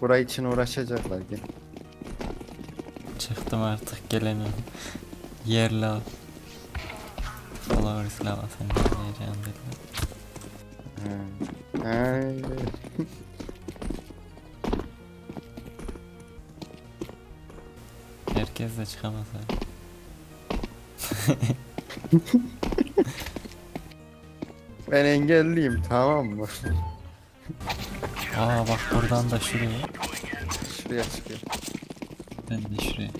Burayı için uğraşacaklar gel. Çıktım artık gelemiyorum. Yer lav. Flowers lava sen ne diyeceksin dediler. Ha. Ay. Herkes de çıkamaz abi. Ben engelliyim tamam mı? Aa bak buradan da şuraya. Şuraya çıkıyor. Ben de şuraya.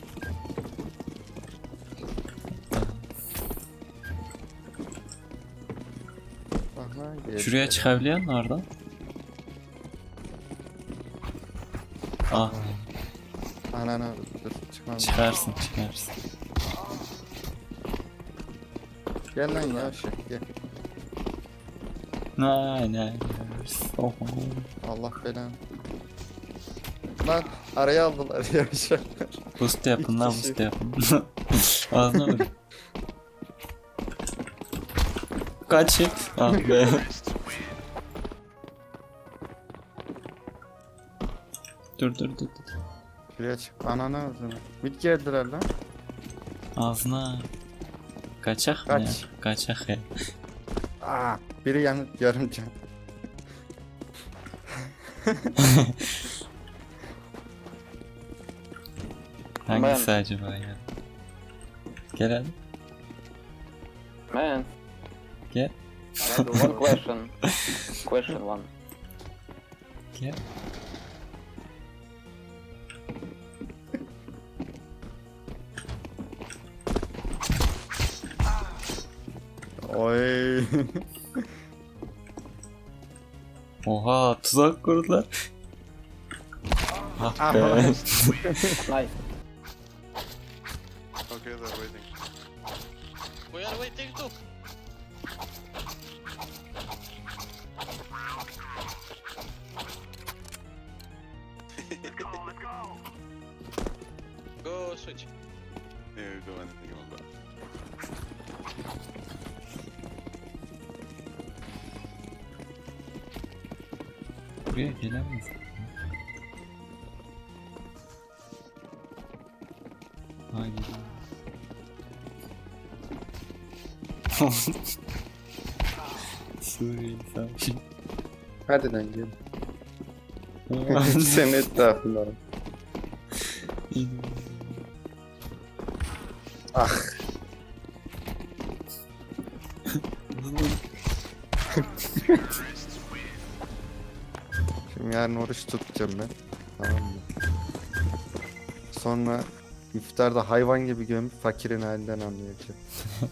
Aha. Şuraya çıkabiliyor musun oradan? Ah Ananı dur çıkmam. çıkarsın çıkarsın. Gel lan yavaş gel. Nay nay. Oh. Allah belanı. Lan araya aldılar yavaş. Boost yapın lan boost yapın. Ağzına vur. Kaç. Ah be. dur dur dur dur. Şuraya çık. Ananı ağzına. Mid geldiler lan. Ağzına. Kaçak mı Kaç. ya? Kaçak ya. Aa, biri yan yarım can. Hangisi acaba ya? Gel hadi. Man, Gel. One question. question one. Gel. Oy. Oha tuzak kurdular. Ah Aha. be. Nice. Okay, they're waiting. We are waiting too. Go switch. They didn't do anything Buraya gelemez. Ha geliyor. Suriye savaşı. Hadi lan gel. Senin etrafında. Ah. Şimdi yarın oruç tutacağım ben. Tamam mı? Sonra iftarda hayvan gibi gömüp fakirin halinden anlayacağım.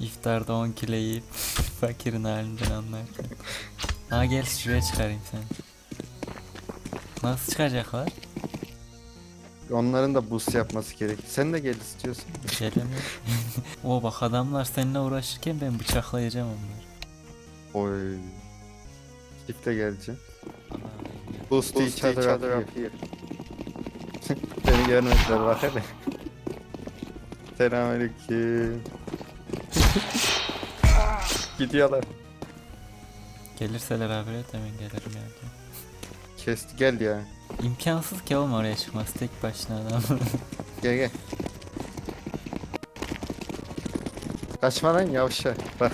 İftarda 10 kilo yiyip fakirin halinden anlarken. Ha gel şuraya çıkarayım seni. Nasıl çıkacaklar? Onların da boost yapması gerek. Sen de gel istiyorsan. Gelemiyor. o bak adamlar seninle uğraşırken ben bıçaklayacağım onları. Oy. Çifte geleceğim. Ana, Boost, each other, up here. Seni görmediler bak hele. Selamünaleyküm. Gidiyorlar. Gelirseler haber et hemen gelirim yani. Kesti gel ya. İmkansız ki oğlum oraya çıkması tek başına adam. Gel gel. Kaçma lan yavşa. Bak